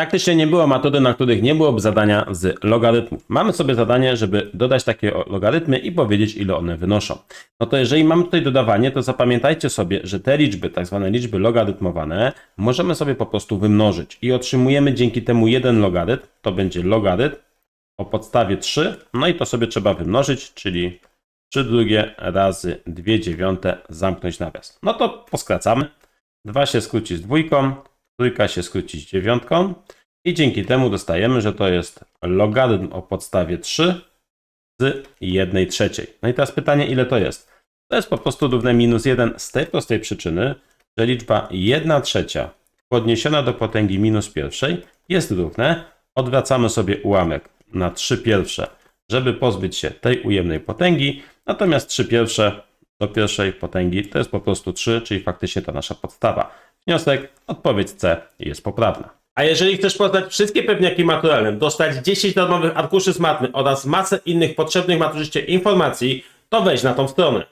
Praktycznie nie było matury, na których nie byłoby zadania z logarytmów. Mamy sobie zadanie, żeby dodać takie logarytmy i powiedzieć, ile one wynoszą. No to jeżeli mamy tutaj dodawanie, to zapamiętajcie sobie, że te liczby, tak zwane liczby logarytmowane, możemy sobie po prostu wymnożyć i otrzymujemy dzięki temu jeden logarytm, to będzie logarytm o podstawie 3, no i to sobie trzeba wymnożyć, czyli 3 drugie razy 2 dziewiąte zamknąć nawias. No to poskracamy. 2 się skróci z dwójką, trójka się skróci z dziewiątką i dzięki temu dostajemy, że to jest logarytm o podstawie 3 z 1 trzeciej. No i teraz pytanie, ile to jest? To jest po prostu równe minus 1 z tej prostej przyczyny, że liczba 1 trzecia podniesiona do potęgi minus pierwszej jest równe. Odwracamy sobie ułamek na 3 pierwsze, żeby pozbyć się tej ujemnej potęgi, natomiast 3 pierwsze do pierwszej potęgi to jest po prostu 3, czyli faktycznie ta nasza podstawa. Wniosek, odpowiedź C jest poprawna. A jeżeli chcesz poznać wszystkie pewniaki maturalne, dostać 10 darmowych arkuszy z matmy oraz masę innych potrzebnych maturzyście informacji, to wejdź na tą stronę.